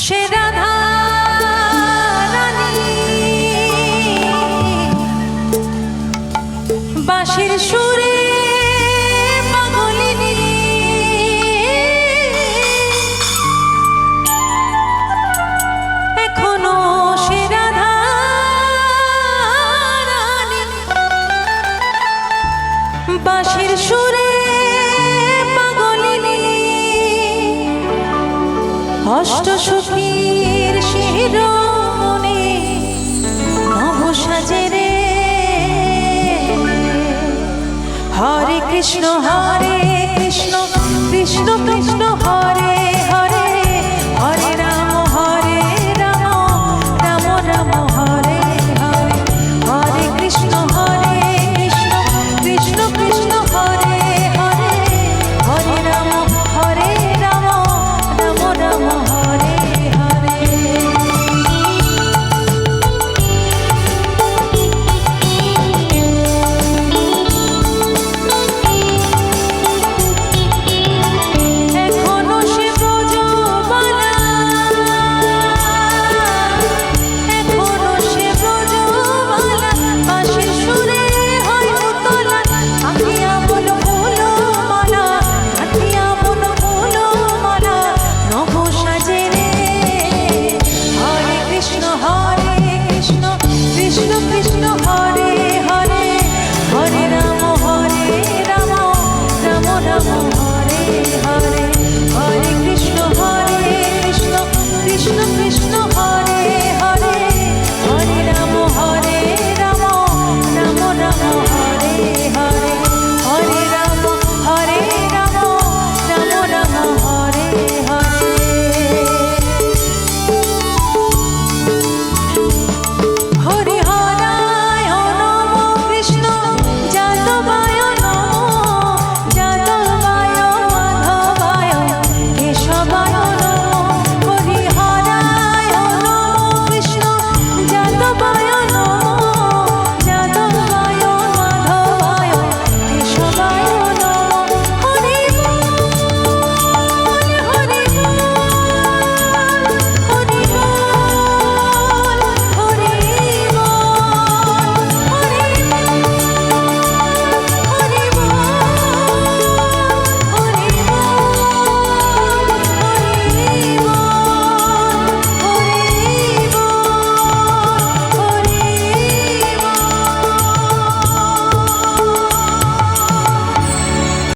সে রাধা বাঁশির সুরে বাঁশির সুরে অষ্ট সখীর শিরোমণি নভ সাজে রে। হরে কৃষ্ণ হরে কৃষ্ণ কৃষ্ণ কৃষ্ণ হরে